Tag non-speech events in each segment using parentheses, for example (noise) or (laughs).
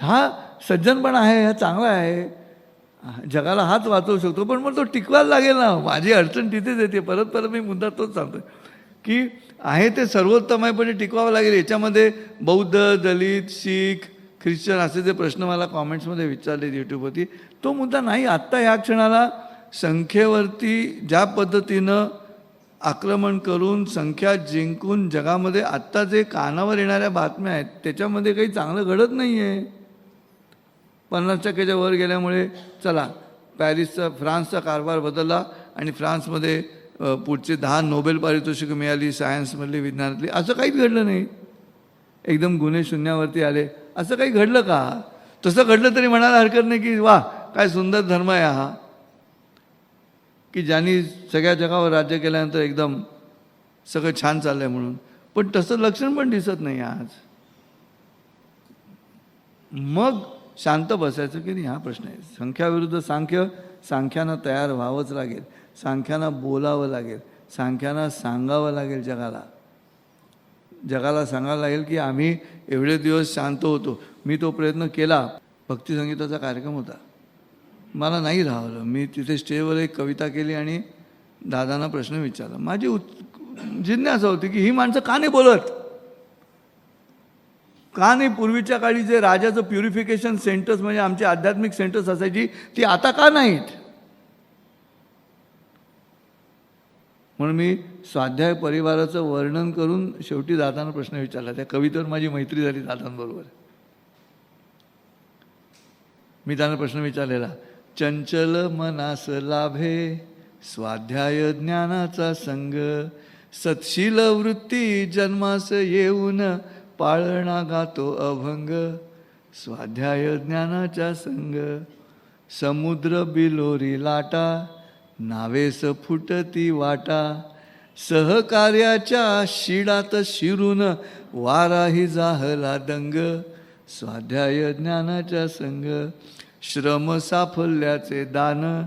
हा सज्जनपणा आहे हा चांगला आहे. जगाला हाच वाचवू शकतो पण मग तो टिकवायला लागेल ना. माझी अडचण तिथेच येते. परत परत मी मुद्दा तोच सांगतो की आहे ते सर्वोत्तम आहे पण टिकवावं लागेल. याच्यामध्ये बौद्ध दलित शीख ख्रिश्चन असे जे प्रश्न मला कॉमेंट्समध्ये विचारले यूट्यूबवरती तो मुद्दा नाही. आत्ता ह्या क्षणाला संख्येवरती ज्या पद्धतीनं आक्रमण करून संख्या जिंकून जगामध्ये आत्ता जे कानावर येणाऱ्या बातम्या आहेत त्याच्यामध्ये काही चांगलं घडत नाही आहे पन्नास टक्क्याच्या वर गेल्यामुळे चला पॅरिसचा फ्रान्सचा कारभार बदलला आणि फ्रान्समध्ये पुढचे दहा नोबेल पारितोषिकं मिळाली सायन्समधली विज्ञानातली. असं काहीच घडलं नाही. एकदम गुन्हे शून्यावरती आले. असं काही घडलं का? तसं घडलं तरी म्हणायला हरकत नाही की वा काय सुंदर धर्म आहे हा. की ज्यांनी सगळ्या जगावर राज्य केल्यानंतर एकदम सगळं छान चाललं आहे म्हणून. पण तसं लक्षण पण दिसत नाही आज. मग शांत बसायचं की नाही हा प्रश्न आहे. संख्याविरुद्ध सांख्य सांख्यानं तयार व्हावंच लागेल. सांख्यानं बोलावं लागेल. सांख्यानं सांगावं लागेल जगाला. जगाला सांगावं लागेल की आम्ही एवढे दिवस शांत होतो. मी तो प्रयत्न केला. भक्तिसंगीताचा कार्यक्रम होता. मला नाही राहवलं. मी तिथे स्टेजवर एक कविता केली आणि दादांना प्रश्न विचारला. माझी उत् जिज्ञासा होती की ही माणसं का नाही बोलत? का नाही पूर्वीच्या काळी जे राजाचं प्युरिफिकेशन सेंटर्स म्हणजे आमची आध्यात्मिक सेंटर्स असायची ती आता का नाहीत? म्हणून मी स्वाध्याय परिवाराचं वर्णन करून शेवटी दादांना प्रश्न विचारला. त्या कवितेवर माझी मैत्री झाली दादांबरोबर मी त्यांना प्रश्न विचारलेला चंचल मनास लाभे स्वाध्याय ज्ञानाचा संग सत्शील वृत्ती जन्मास येऊन पाळणा गातो अभंग स्वाध्याय ज्ञानाच्या संग. समुद्र बिलोरी लाटा नावेस फुटती वाटा. सहकार्याच्या शिडात शिरून वाराही जाहला दंग. स्वाध्याय ज्ञानाच्या संग श्रम साफल्याचे दान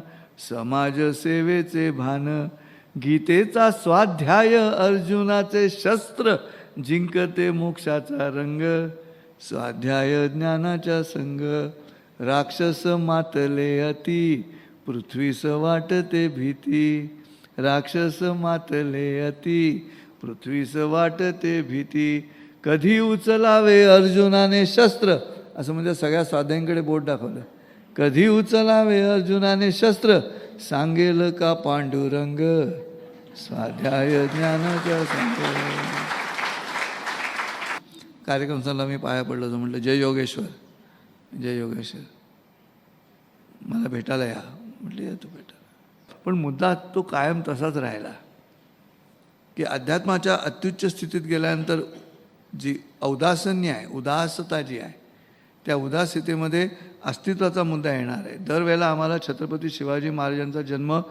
समाज सेवेचे भान. गीतेचा स्वाध्याय अर्जुनाचे शस्त्र जिंकते मोक्षाचा रंग स्वाध्याय ज्ञानाच्या संग. राक्षस मातले अति पृथ्वीस वाटते भीती. राक्षस मातले अति पृथ्वीस वाटते भीती. कधी उचलावे अर्जुनाने शस्त्र? असं म्हणजे सगळ्या स्वाध्यांकडे बोट दाखवलं. कधी उचलावे अर्जुनाने शस्त्र? सांगेल का पांडुरंग? स्वाध्याय ज्ञानाच्या संग. कार्यक्रम झाला मी पाया पडलो होतो. म्हटलं जय योगेश्वर. जय योगेश्वर. मला भेटायला या. म्हटलं या तू भेटायला. पण मुद्दा तो कायम तसाच राहिला. की अध्यात्माच्या अत्युच्च स्थितीत गेल्यानंतर जी औदासन्य आहे उदासता जी आहे त्या उदासितेमध्ये अस्तित्वाचा मुद्दा येणार आहे. दरवेळेला आम्हाला छत्रपती शिवाजी महाराजांचा जन्म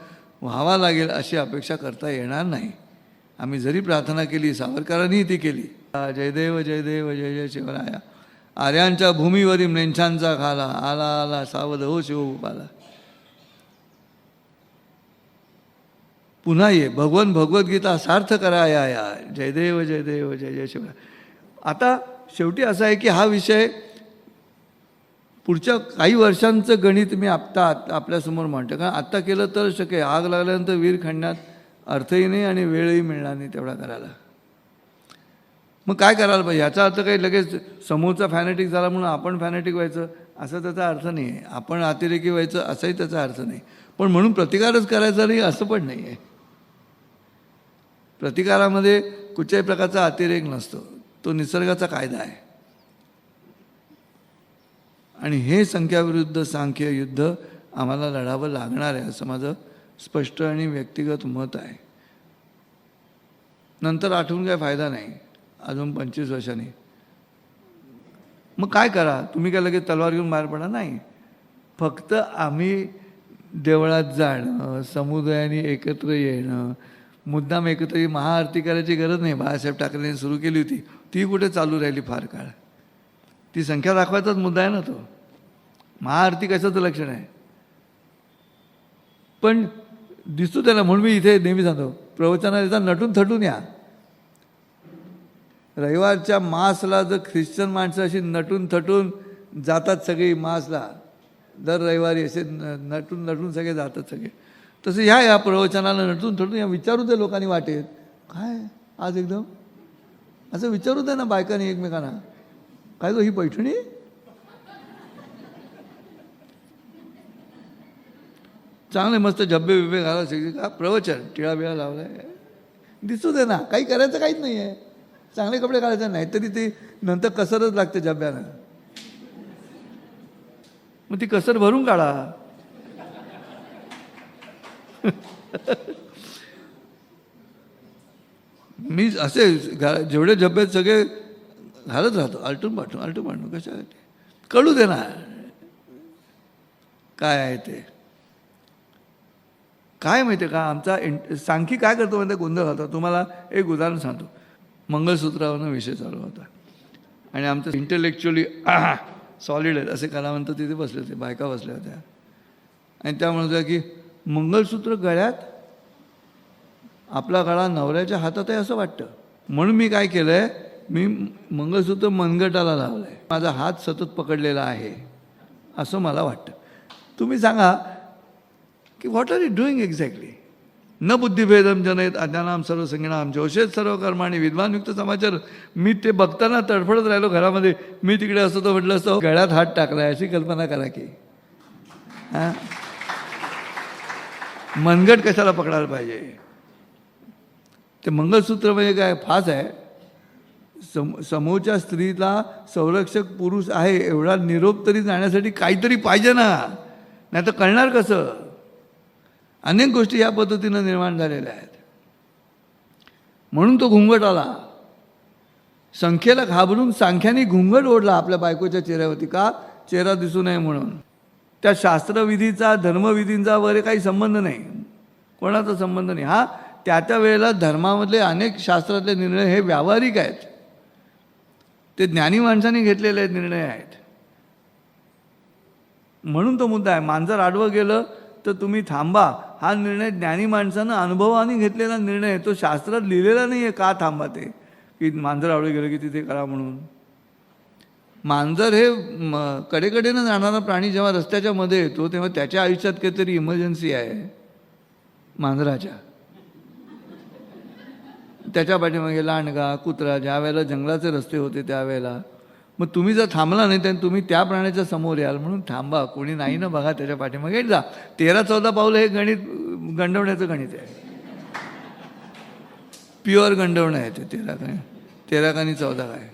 व्हावा लागेल अशी अपेक्षा करता येणार नाही. आम्ही जरी प्रार्थना केली सावरकरांनी ती केली. जयदेव जयदेव जय जय शिवराया. आर्यांच्या भूमीवरील मेंछांचा खाला. आला आला सावध हो शिवबाला पुन्हा ये. भगवन भगवद्गीता सार्थ कराया या. जयदेव जयदेव जय जय शिवराय. आता शेवटी असा आहे की हा विषय पुढच्या काही वर्षांचं गणित मी आत्ता आपल्यासमोर मांडतो कारण आत्ता केलं तर शक्य आग लागल्यानंतर वीर खंडण्यात अर्थही नाही आणि वेळही मिळणार नाही तेवढा करायला. मग काय करायला पाहिजे ह्याचा अर्थ काही लगेच समोरचा फॅनेटिक झाला म्हणून आपण फॅनेटिक व्हायचं असं त्याचा अर्थ नाही. आहे आपण अतिरेकी व्हायचं असाही त्याचा अर्थ नाही. पण म्हणून प्रतिकारच करायचा नाही असं पण नाही आहे. प्रतिकारामध्ये कुठच्याही प्रकारचा अतिरेक नसतो. तो निसर्गाचा कायदा आहे. आणि हे संख्याविरुद्ध सांख्य युद्ध आम्हाला लढावं लागणार आहे असं माझं स्पष्ट आणि व्यक्तिगत मत आहे. नंतर आठवून काय फायदा नाही. अजून पंचवीस वर्षांनी. मग काय करा? तुम्ही काय लगेच तलवार घेऊन बाहेर पडा नाही. फक्त आम्ही देवळात जाणं समुदायाने एकत्र येणं मुद्दाम एकत्र महाआरती करायची गरज नाही. बाळासाहेब ठाकरेंनी सुरू केली होती. ती कुठे चालू राहिली फार काळ? ती संख्या दाखवायचाच मुद्दा आहे ना तो. महाआरती कशाचं लक्षण आहे? पण दिसतो त्याला म्हणून मी इथे नेहमी सांगतो प्रवचनाला नटून थटून या. रविवारच्या मासला जर ख्रिश्चन माणसं अशी नटून थटून जातात सगळी मासला दर रविवारी असे न- नटून नटून सगळे जातात सगळे. तसं ह्या या प्रवचनाला नटून थटून या विचारू दे लोकांनी वाटेत. काय? आज एकदम? असं विचारू दे ना बायकांनी एकमेकांना. काय गो ही पैठणी? चांगले मस्त झब्बे बिब्बे घाला सगळे का प्रवचन. टिळा बिळा आहे दिसू दे ना काही करायचं काहीच नाही आहे. चांगले कपडे घालायचे नाही तरी ते नंतर कसरच लागते झब्ब्यानं. मग ती कसर भरून काढा. (laughs) मी असे घा जेवढे झब्बे आहेत सगळे घालत राहतो. आलटून पाठवून आलटून पाठवून. कशासाठी? कळू दे ना काय आहे ते? काय माहिती आहे का? आमचा इंट सांखी काय करतो म्हणजे गोंधळ होता तुम्हाला एक उदाहरण सांगतो. मंगळसूत्रावरनं विषय चालू होता. आणि आमचं इंटेलेक्च्युअली सॉलिड (coughs) आहेत. असे कलावंत तिथे बसले होते. बायका बसल्या होत्या. आणि त्या म्हणत होत्या की मंगळसूत्र गळ्यात आपला गळा नवऱ्याच्या हातात आहे असं वाटतं. म्हणून मी काय केलं आहे मी मंगळसूत्र मनगटाला लावलं आहे माझा हात सतत पकडलेला आहे. असं मला वाटतं. तुम्ही सांगा की what are you doing exactly न बुद्धिभेदम जनयत अज्ञानाम सर्व संगीणाम जोशेत सर्व कर्माणी विद्वानयुक्त समाचार. मी ते बघताना तडफडत राहिलो घरामध्ये. मी तिकडे असतो तो म्हटलं असतो गळ्यात हात टाकलाय अशी कल्पना करा की. हां? मनगट कशाला पकडायला पाहिजे? ते मंगळसूत्र म्हणजे काय? फास आहे. सम समोरच्या स्त्रीला संरक्षक पुरुष आहे एवढा निरोप तरी जाण्यासाठी काहीतरी पाहिजे ना. नाही तर कळणार कसं? अनेक गोष्टी या पद्धतीनं निर्माण झालेल्या आहेत. म्हणून तो घुंगट आला. संख्येला घाबरून सांख्याने घुंगट ओढला आपल्या बायकोच्या चेहऱ्यावरती. का? चेहरा दिसू नये म्हणून. त्या शास्त्रविधीचा धर्मविधींचा वगैरे काही संबंध नाही. कोणाचा संबंध नाही. हा त्या त्या वेळेला धर्मामधले अनेक शास्त्रातले निर्णय हे व्यावहारिक आहेत. ते ज्ञानी माणसांनी घेतलेले निर्णय आहेत. म्हणून तो मुद्दा आहे. मांजर आडवं गेलं तर तुम्ही थांबा. हा निर्णय ज्ञानी माणसानं अनुभवाने घेतलेला निर्णय तो शास्त्रात लिहिलेला नाही आहे का थांबा ते? की मांजर आवडे गेलं की तिथे करा म्हणून. मांजर हे म, कडेकडेनं जाणारा प्राणी जेव्हा रस्त्याच्या मध्ये येतो तेव्हा त्याच्या आयुष्यात काहीतरी इमर्जन्सी आहे. मांजराच्या. त्याच्या पाठीमागे लांडगा कुत्रा ज्या वेळेला जंगलाचे रस्ते होते त्यावेळेला. मग तुम्ही जर थांबला नाही तर तुम्ही त्या प्राण्याच्या समोर याल. म्हणून थांबा. कोणी नाही ना बघा त्याच्या पाठीमागे जा. तेरा चौदा पावलं हे गणित गंडवण्याचं गणित आहे. प्युअर गंडवणं आहे ते तेरा काय तेरा कानी चौदा काय.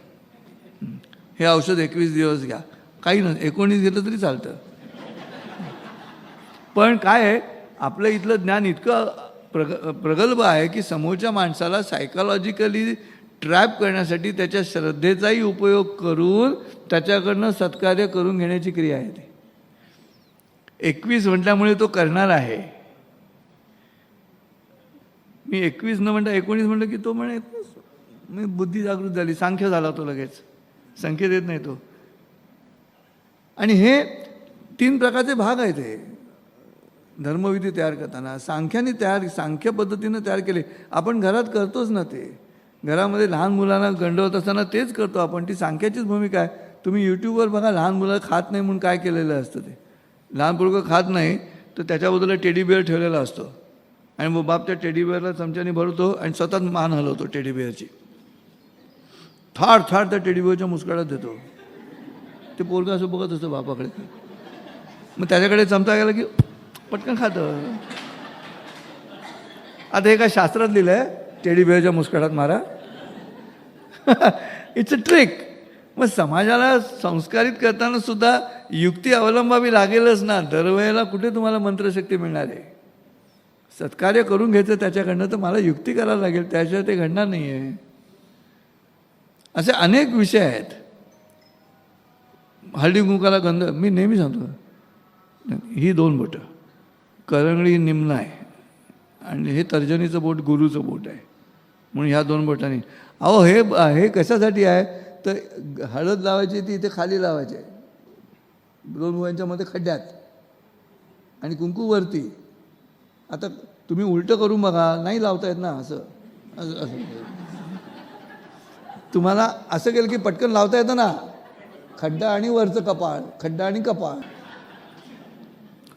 हे औषध एकवीस दिवस घ्या. काही नाही एकोणीस घेतलं तरी चालतं. पण काय आहे आपलं इथलं ज्ञान इतकं प्रग प्रगल्भ आहे की समोरच्या माणसाला सायकोलॉजिकली ट्रॅप करण्यासाठी त्याच्या श्रद्धेचाही उपयोग करून त्याच्याकडनं सत्कार्य करून घेण्याची क्रिया आहे ती. एकवीस म्हटल्यामुळे तो करणार आहे. मी एकवीस न म्हणता एकोणीस म्हटलं की तो म्हणे मी बुद्धी जागृत झाली सांख्य झाला तो लगेच. संख्येत येत नाही तो. आणि हे तीन प्रकारचे भाग आहेत हे. धर्मविधी तयार करताना सांख्याने तयार सांख्य पद्धतीनं तयार केले. आपण घरात करतोच ना ते. घरामध्ये लहान मुलांना गंडवत असताना तेच करतो आपण. ती सांख्याचीच भूमिका आहे. तुम्ही यूट्यूबवर बघा लहान मुलं खात नाही म्हणून काय केलेलं असतं ते. लहान मुलगं खात नाही तर त्याच्याबद्दल टेडी बिअर ठेवलेला असतो. आणि मग बाप त्या टेडी बिअरला चमच्याने भरतो आणि सतत मान हलवतो टेडीबिअरची थाड थाड त्या टेडी बिअरच्या मुस्कळात देतो. ते पोरगं असं बघत असतं बापाकडे. मग त्याच्याकडे चमचा गेला की पटकन खातं. आता हे काय शास्त्रात लिहिलं आहे टेडी बिअरच्या मुस्कळात मारा. इट्स अ ट्रिक मग समाजाला संस्कारित करताना सुद्धा युक्ती अवलंबावी लागेलच ना. दरवेळेला कुठे तुम्हाला मंत्रशक्ती मिळणार आहे? सत्कार्य करून घ्यायचं त्याच्याकडनं तर मला युक्ती करायला लागेल. त्याशिवाय ते घडणार नाही आहे असे अनेक विषय आहेत. हळदी कुंकाला गंध मी नेहमी सांगतो. ही दोन बोटं. करंगळी निम्न आहे. आणि हे तर्जनीचं बोट गुरुचं बोट आहे. म्हणून ह्या दोन बोटांनी. अहो हे हे कशासाठी आहे? तर हळद लावायची ती इथे खाली लावायची आहे. दोन मुलांच्यामध्ये खड्ड्यात. आणि कुंकू वरती आता तुम्ही उलटं करून बघा नाही लावता येत ना असं. असं असं. तुम्हाला असं केलं की पटकन लावता येतं ना. खड्डा आणि वरचं कपाळ खड्डा आणि कपाळ.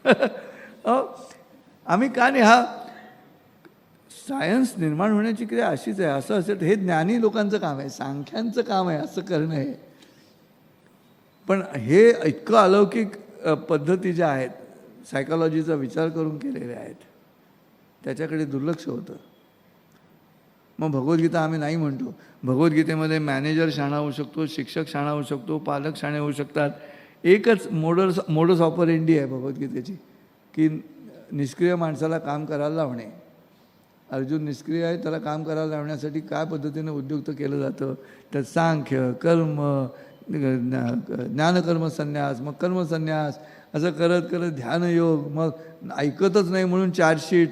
(laughs) अहो, आम्ही का नाही हा सायन्स निर्माण होण्याची क्रिया अशीच आहे असं असेल तर हे ज्ञानी लोकांचं काम आहे सांख्यांचं काम आहे असं करणं हे पण हे इतकं अलौकिक पद्धती ज्या आहेत सायकॉलॉजीचा विचार करून केलेल्या आहेत त्याच्याकडे दुर्लक्ष होतं. मग भगवद्गीता आम्ही नाही म्हणतो. भगवद्गीतेमध्ये मॅनेजर शाणा होऊ शकतो शिक्षक शाणा होऊ शकतो पालक शाणे होऊ शकतात. एकच मोडर्स मोडस ऑपरेंडी आहे भगवद्गीतेची की निष्क्रिय माणसाला काम करायला लावणे. अर्जुन निष्क्रिय आहे त्याला काम करायला लावण्यासाठी काय पद्धतीने उद्युक्त केलं जातं? तर सांख्य कर्म ज्ञानकर्म संन्यास मग कर्मसन्यास असं करत करत ध्यानयोग मग ऐकतच नाही म्हणून चार्जशीट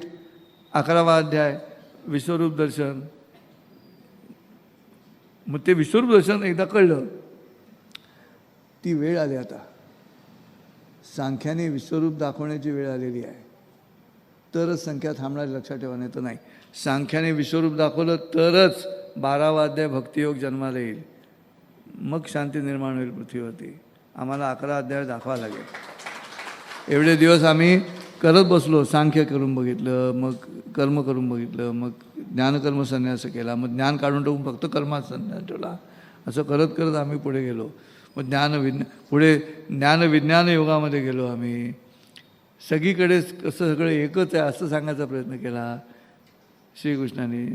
अकरावा अध्याय विश्वरूप दर्शन. मग ते विश्वरूप दर्शन एकदा कळलं. ती वेळ आली आता. सांख्याने विश्वरूप दाखवण्याची वेळ आलेली आहे. तरच संख्या थांबणार लक्षात ठेवा नाही तर नाही. सांख्याने विश्वरूप दाखवलं तरच बारावा अध्याय भक्तियोग जन्माला येईल. मग शांती निर्माण होईल पृथ्वीवरती. आम्हाला अकरा अध्याय दाखवा लागेल. एवढे दिवस आम्ही करत बसलो सांख्य करून बघितलं मग कर्म करून बघितलं मग ज्ञानकर्म संन्यास केला मग ज्ञान काढून टाकून फक्त कर्मात संन्यास ठेवला. असं करत करत आम्ही पुढे गेलो. मग ज्ञान विज्ञान पुढे ज्ञान विज्ञान योगामध्ये गेलो आम्ही. सगळीकडेच कसं सगळं एकच आहे असं सांगायचा प्रयत्न केला. श्रीकृष्णाने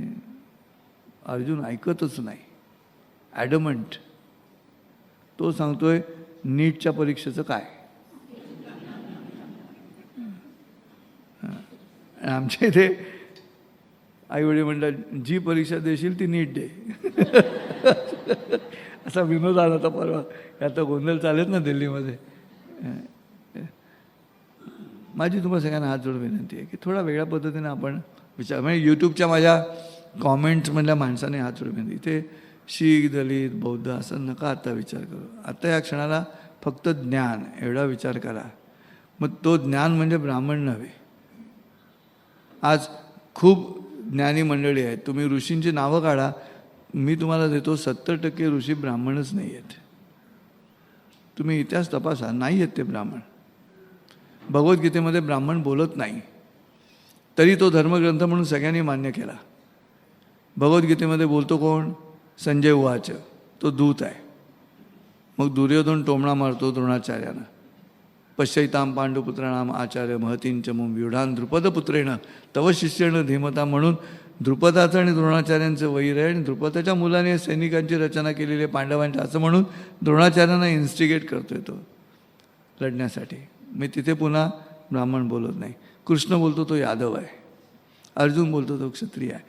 अर्जुन ऐकतच नाही. ॲडमंट तो सांगतोय नीटच्या परीक्षेचं काय? आमच्या इथे आईवडील म्हणतात जी परीक्षा देशील ती नीट दे. असा विनोद आला होता परवा. आता गोंधळ चालेल ना दिल्लीमध्ये. माझी तुम्हाला सगळ्यांना हात जोडून विनंती आहे की थोडा वेगळ्या पद्धतीने आपण विचार म्हणजे यूट्यूबच्या माझ्या कॉमेंट्समधल्या माणसाने हात जोडून विनंती. इथे शीख दलित बौद्ध असं नका आत्ता विचार करू. आता या क्षणाला फक्त ज्ञान एवढा विचार करा. मग तो ज्ञान म्हणजे ब्राह्मण नव्हे. आज खूप ज्ञानी मंडळी आहेत. तुम्ही ऋषींची नावं काढा. मी तुम्हाला देतो सत्तर टक्के ऋषी ब्राह्मणच नाही आहेत तुम्ही इतिहास तपासा. नाही आहेत ते ब्राह्मण. भगवद्गीतेमध्ये ब्राह्मण बोलत नाही. तरी तो धर्मग्रंथ म्हणून सगळ्यांनी मान्य केला. भगवद्गीतेमध्ये बोलतो कोण? संजय उवाच तो दूत आहे. मग दुर्योधन टोमणा मारतो द्रोणाचार्यानं. पश्चैताम पांडुपुत्राणाम आचार्य महतींच मुं व्यूढान द्रुपदपुत्रेनं तव शिष्यनं धीमता म्हणून द्रुपदाचं आणि द्रोणाचार्यांचं वैर आहे. आणि द्रुपदाच्या मुलाने सैनिकांची रचना केलेली आहे पांडवांच्या असं म्हणून द्रोणाचार्यांना इन्स्टिगेट करतोय तो लढण्यासाठी. मी तिथे पुन्हा ब्राह्मण बोलत नाही. कृष्ण बोलतो तो यादव आहे. अर्जुन बोलतो तो क्षत्रिय आहे.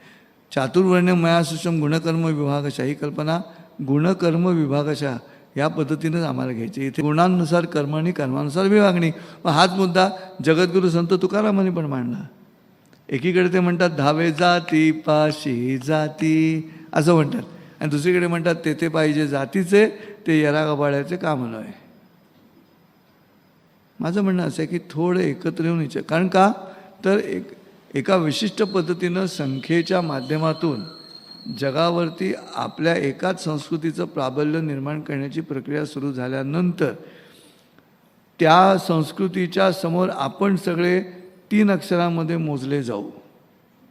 चातुर्वर्ण्य मयासुषम गुणकर्म विभागाशा ही कल्पना गुणकर्म विभागाशा या पद्धतीनेच आम्हाला घ्यायची. इथे गुणांनुसार कर्म आणि कर्मानुसार विभागणी. मग हाच मुद्दा जगद्गुरू संत तुकारामांनी पण मांडला. एकीकडे ते म्हणतात धावे जाती पाशी जाती असं म्हणतात. आणि दुसरीकडे म्हणतात तेथे पाहिजे जातीचे ते यरागबाळ्याचे काम आहे. माझं म्हणणं असं आहे की थोडं एकत्र येऊन विचार. कारण का? तर एक एका विशिष्ट पद्धतीनं संख्येच्या माध्यमातून जगावरती आपल्या एकाच संस्कृतीचं प्राबल्य निर्माण करण्याची प्रक्रिया सुरू झाल्यानंतर त्या संस्कृतीच्या समोर आपण सगळे तीन अक्षरामध्ये मोजले जाऊ.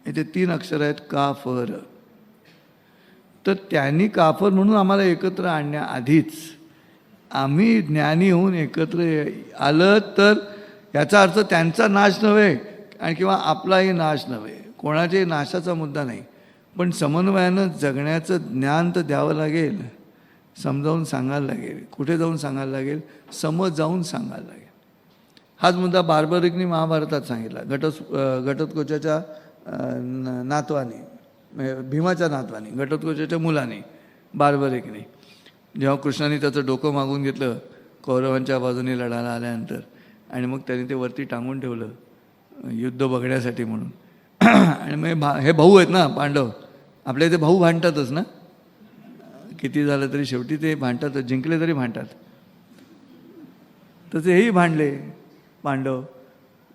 इथे तीन अक्षरं आहेत काफर. तर त्यांनी काफर म्हणून आम्हाला एकत्र आणण्याआधीच आम्ही ज्ञानी होऊन एकत्र आलं तर याचा अर्थ त्यांचा नाश नव्हे आणि किंवा आपलाही नाश नव्हे. कोणाच्याही नाशाचा मुद्दा नाही. पण समन्वयानं जगण्याचं ज्ञान तर द्यावं लागेल. समजावून सांगायला लागेल. कुठे जाऊन सांगायला लागेल? समज जाऊन सांगायला लागेल. हाच मुद्दा बार्बरिकनी महाभारतात सांगितला. घटस घटोत्कोचाच्या न- नातवाने भीमाच्या नातवाने घटोत्कोचाच्या मुलाने बार्बरिकने. जेव्हा कृष्णाने त्याचं डोकं मागून घेतलं कौरवांच्या बाजूने लढायला आल्यानंतर आणि मग त्याने ते वरती टांगून ठेवलं युद्ध बघण्यासाठी म्हणून. (clears throat) आणि मग भा हे भाऊ आहेत ना पांडव. आपल्या इथे भाऊ भांडतातच ना? किती झालं तरी शेवटी ते भांडतातच जिंकले तरी भांडतात. तर हेही भांडले पांडव.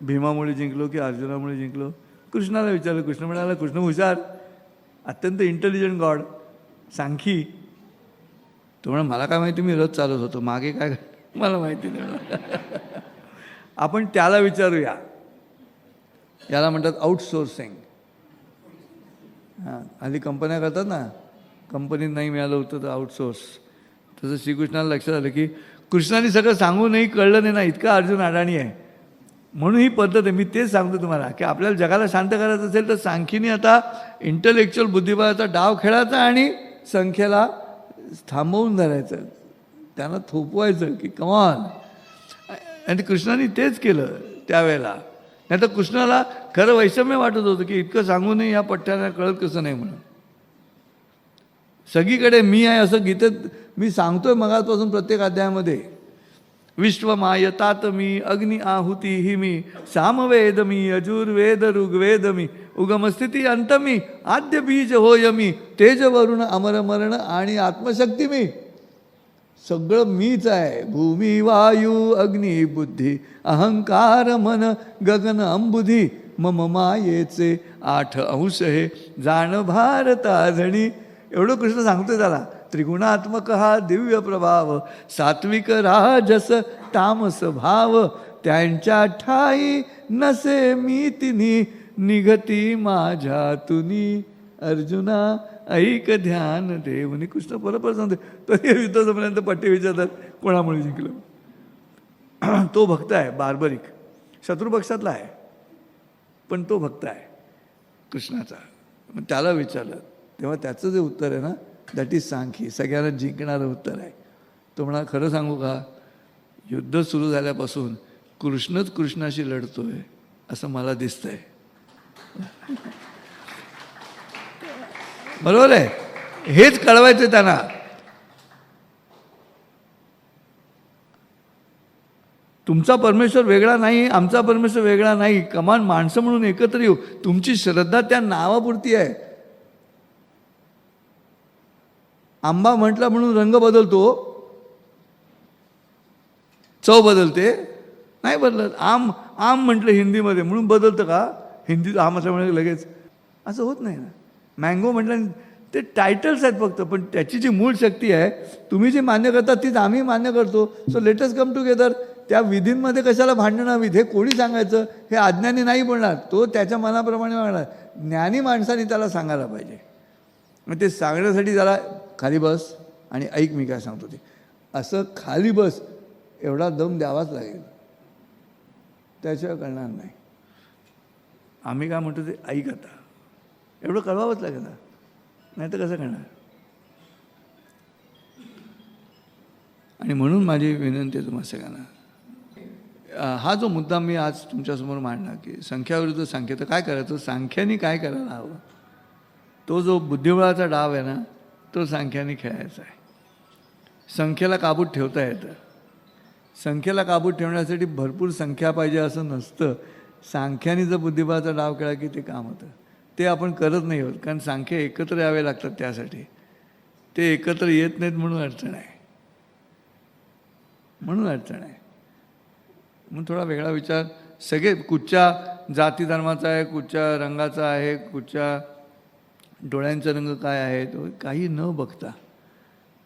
भीमामुळे जिंकलो की अर्जुनामुळे जिंकलो? कृष्णाला विचारलं कृष्ण म्हणाला कृष्ण हुशार अत्यंत इंटेलिजंट गॉड सांखी तो म्हणा मला काय माहिती मी रथ चालत होतो. मागे काय मला माहिती नाही. (laughs) आपण त्याला विचारूया. याला म्हणतात आउटसोर्सिंग हां हल्ली कंपन्या करतात ना कंपनीत नाही मिळालं होतं तर आउटसोर्स तसं श्रीकृष्णाला लक्षात आलं की कृष्णाने सगळं सांगूनही कळलं नाही ना इतका अर्जुन अडाणी आहे. म्हणून ही पद्धत आहे. मी तेच सांगतो तुम्हाला की आपल्याला जगाला शांत करायचं असेल तर सांखीने आता इंटलेक्च्युअल बुद्धिबळाचा डाव खेळायचा आणि संख्येला थांबवून धरायचं. त्यांना थोपवायचं की कमान आणि कृष्णाने तेच केलं त्यावेळेला. नाही तर कृष्णाला खरं वैषम्य वाटत होतं की इतकं सांगूनही या पठ्ठ्याला कळत कसं नाही म्हणून. सगळीकडे मी आहे असं गीतेत मी सांगतोय मगापासून प्रत्येक अध्यायामध्ये. विश्वमाय तातमी अग्नि आहुती हि मी सामवेद मी यजुर्वेद ऋग्वेद मी उगमस्थिती अंत मी आद्य बीज होय मी तेज वरुण अमर मरण आणि आत्मशक्ती मी सगळं मीच आहे. भूमी वायू अग्नी बुद्धी अहंकार मन गगन अंबुधी मम मायेचे आठ अंश हे. जाण भारता झणी एवढं कृष्ण सांगतोय त्याला. त्रिगुणात्मक हा दिव्य प्रभाव सात्विक राजस तामस भाव त्यांच्या ठाई नसे मी तिन्ही निघती माझ्या तुनी अर्जुना ऐक ध्यान दे म्हणे कृष्ण परत सांगते तरी युद्धापर्यंत पट्टे विचारतात कोणामुळे जिंकलं? तो भक्त आहे बार्बरिक. शत्रुपक्षातला आहे पण तो भक्त आहे कृष्णाचा. मग त्याला विचारलं तेव्हा त्याचं जे उत्तर आहे ना दॅट इज सांखी सगळ्यांना जिंकणारं उत्तर आहे. तो म्हणा खरं सांगू का? युद्ध सुरू झाल्यापासून कृष्णच कृष्णाशी लढतोय असं मला दिसतंय. (laughs) बरोबर आहे? हेच कळवायचं त्यांना. तुमचा परमेश्वर वेगळा नाही आमचा परमेश्वर वेगळा नाही. कमान माणसं म्हणून एकत्र येऊ. तुमची श्रद्धा त्या नावापुरती आहे. आंबा म्हटला म्हणून रंग बदलतो. चव बदलते. नाही बदलत. आम आम म्हटलं हिंदीमध्ये. म्हणून बदलतं का? हिंदीत आम असल्यामुळे लगेच. असं होत नाही ना. मँगो म्हटलं ते टायटल्स आहेत फक्त पण त्याची जी मूळ शक्ती आहे तुम्ही जी मान्य करता तीच आम्ही मान्य करतो. सो लेटस कम टुगेदर त्या विधींमध्ये कशाला भांडणं हवीत हे कोणी सांगायचं? हे अज्ञानी नाही बोलणार. तो त्याच्या मनाप्रमाणे मागणार ज्ञानी माणसाने त्याला सांगायला पाहिजे. मग ते सांगण्यासाठी त्याला खाली बस आणि ऐक मी काय सांगतो ते. असं खाली बस एवढा दम द्यावाच लागेल. त्याशिवाय कळणार नाही. आम्ही काय म्हणतो ते ऐक आता. एवढं कळवावंच लागेल ना. नाही तर कसं करणार आणि म्हणून माझी विनंती आहे तुम्हाला सगळ्यांना. हा जो मुद्दा मी आज तुमच्यासमोर मांडला की संख्याविरुद्ध संख्या तर काय करायचं? सांख्याने काय करायला हवं? तो जो बुद्धिबळाचा डाव आहे ना तो सांख्याने खेळायचा आहे. संख्येला काबूत ठेवता येतं. संख्येला काबूत ठेवण्यासाठी भरपूर संख्या पाहिजे असं नसतं. सांख्याने जर बुद्धिबळाचा डाव केला की ते काम होतं. ते आपण करत नाही होत कारण सांख्य एकत्र यावे लागतात त्यासाठी. ते एकत्र येत नाहीत म्हणून अडचण आहे. म्हणून अडचण आहे. मग थोडा वेगळा विचार. सगळे कुठच्या जाती धर्माचा आहे कुठच्या रंगाचा आहे कुठच्या डोळ्यांचा रंग काय आहे तो काही न बघता.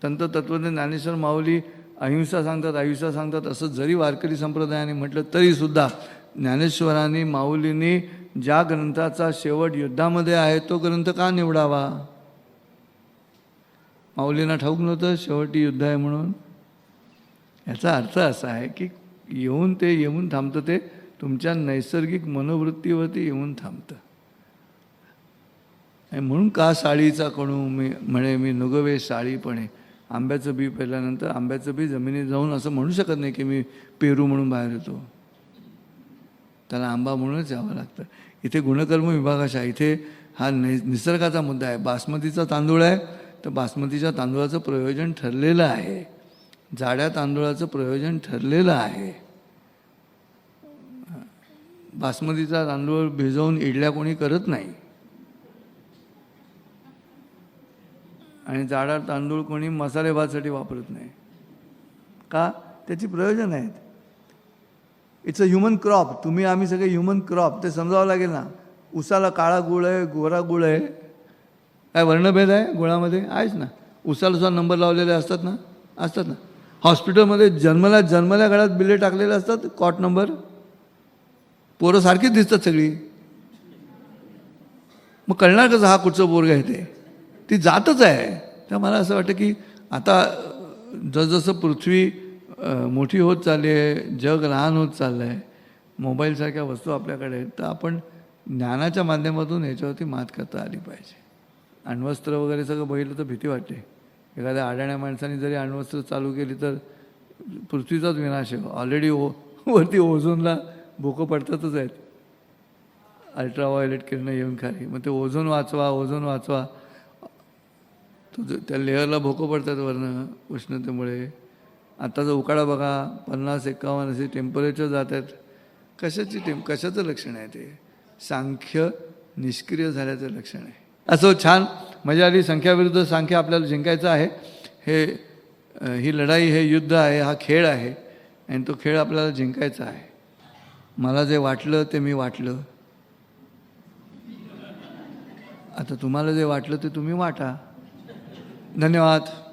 तंत तत्वज्ञ ज्ञानेश्वर माऊली अहिंसा सांगतात अहिंसा सांगतात असं जरी वारकरी संप्रदायाने म्हटलं तरीसुद्धा ज्ञानेश्वरांनी माऊलींनी ज्या ग्रंथाचा शेवट युद्धामध्ये आहे तो ग्रंथ का निवडावा? माऊलींना ठाऊक नव्हतं शेवटी युद्ध आहे म्हणून. याचा अर्थ असा आहे की येऊन ते येऊन थांबतं ते तुमच्या नैसर्गिक मनोवृत्तीवरती येऊन थांबतं. आणि म्हणून का साळीचा कणू? मी म्हणे मी नुगवे साळीपणे आंब्याचं बी पेरल्यानंतर आंब्याचं बी जमिनीत जाऊन असं म्हणू शकत नाही की मी पेरू म्हणून बाहेर येतो. त्याला आंबा म्हणूनच यावं लागतं. इथे गुणकर्म विभागाशा इथे हा नि निसर्गाचा मुद्दा आहे. बासमतीचा तांदूळ आहे तर बासमतीच्या तांदूळाचं प्रयोजन ठरलेलं आहे. जाड्या तांदूळाचं प्रयोजन ठरलेलं आहे. बासमतीचा तांदूळ भिजवून इडल्या कोणी करत नाही. आणि जाडा तांदूळ कोणी मसाले भातसाठी वापरत नाही. का? त्याची प्रयोजन आहेत. इट्स अ ह्युमन क्रॉप तुम्ही आम्ही सगळे ह्युमन क्रॉप ते समजावं लागेल ना. उसाला काळा गुळ आहे गोरा गुळ आहे. काय वर्णभेद आहे गुळामध्ये? आहेच ना. उसाला सुद्धा नंबर लावलेले असतात ना? असतात ना. हॉस्पिटलमध्ये जन्मला जन्मल्या घरात बिले टाकलेले असतात? कॉट नंबर पोरं सारखीच दिसतात सगळी. मग कळणार कसं हा कुठचं पोरग आहे ते? ती जातच आहे. तर मला असं वाटतं की आता जसजसं पृथ्वी मोठी होत चालली आहे जग लहान होत चाललं आहे मोबाईलसारख्या वस्तू आपल्याकडे आहेत तर आपण ज्ञानाच्या माध्यमातून याच्यावरती मात करता आली पाहिजे. अण्वस्त्र वगैरे सगळं बघितलं तर भीती वाटते. एखाद्या अडाण्या माणसाने जरी अण्वस्त्र चालू केली तर पृथ्वीचाच विनाश आहे. ऑलरेडी ओ वरती ओझोनला भोकं पडतातच आहेत. अल्ट्राव्हायोलेट किरणं येऊन खाली. मग ते ओझोन वाचवा ओझोन वाचवा. तो त्या लेअरला भोकं पडतात वरनं उष्णतेमुळे. आत्ताचा उकाडा बघा पन्नास एकावन्न असे टेम्परेचर जात आहेत. कशाची टेम कशाचं लक्षण आहे ते? सांख्य निष्क्रिय झाल्याचं लक्षण आहे. असं छान म्हणजे मजा आली संख्याविरुद्ध सांख्य आपल्याला जिंकायचं आहे. हे ही लढाई हे युद्ध आहे हा खेळ आहे आणि तो खेळ आपल्याला जिंकायचा आहे. मला जे वाटलं ते मी वाटलं. आता तुम्हाला जे वाटलं ते तुम्ही वाटा. धन्यवाद.